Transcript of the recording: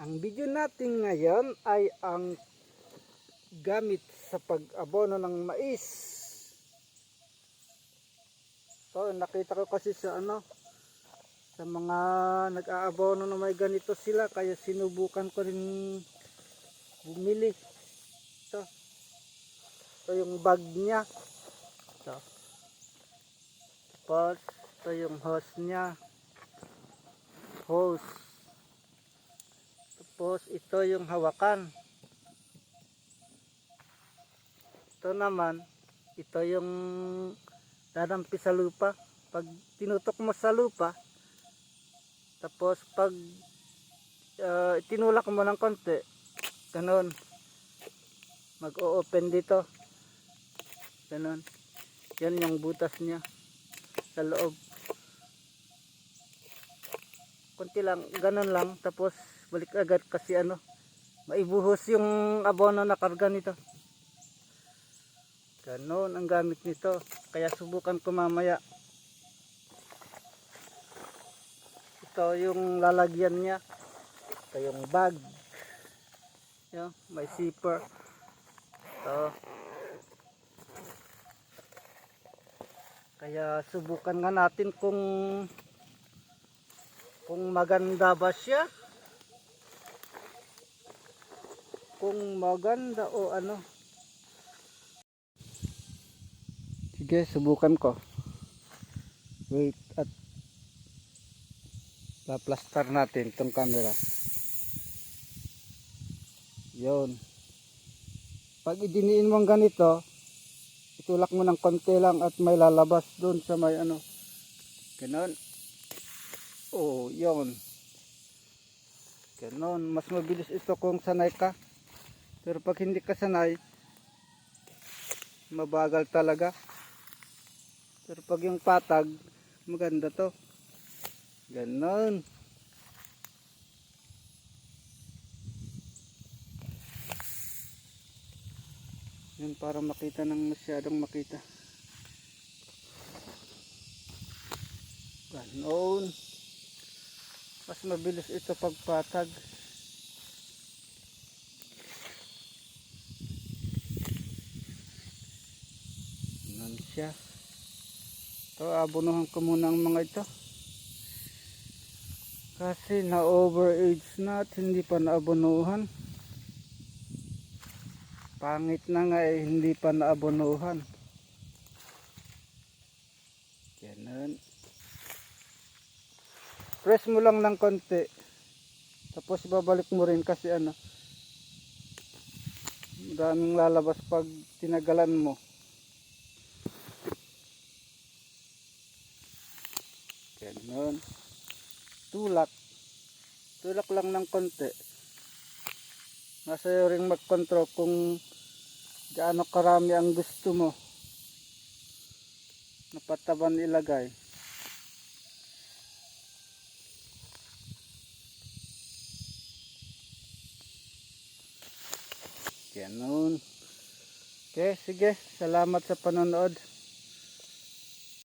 Ang video natin ngayon ay ang gamit sa pag-abono ng mais. So, nakita ko kasi sa ano, sa mga nag-aabono na may ganito sila, kaya sinubukan ko rin bumili. Ito. Ito yung bag niya. Ito. Tapos, ito yung hose niya. Hose. Tapos ito yung hawakan. Ito naman, ito yung dadampi sa lupa. Pag tinutok mo sa lupa, tapos pag uh, tinulak mo ng konti, ganun, mag-o-open dito. Ganun. Yan yung butas niya sa loob. Konti lang, ganun lang. Tapos balik agad kasi ano, maibuhos yung abono na karga nito. Ganon ang gamit nito. Kaya subukan ko mamaya. Ito yung lalagyan niya. Ito yung bag. Yan, may zipper. Ito. Kaya subukan nga natin kung kung maganda ba siya. Kung maganda o ano. Sige, subukan ko. Wait at paplastar natin itong camera. Yun. Pag idiniin mo ganito, itulak mo ng konti lang at may lalabas doon sa may ano. Ganon. Oh, yun. Ganon. Mas mabilis ito kung sanay ka. Pero pag hindi ka sanay, mabagal talaga. Pero pag yung patag, maganda to. Ganon. Yun para makita ng masyadong makita. Ganon. Mas mabilis ito pagpatag. Ganon siya. Ito, abonohan ko muna ang mga ito. Kasi na overage na at hindi pa naabonuhan. Pangit na nga eh, hindi pa naabonuhan. Ganun. Press mo lang ng konti. Tapos babalik mo rin kasi ano. Maraming lalabas pag tinagalan mo. Ganun. Tulak. Tulak lang ng konti. Nasa iyo ring mag-control kung gaano karami ang gusto mo na pataban ilagay. Ganun. Okay, sige. Salamat sa panonood.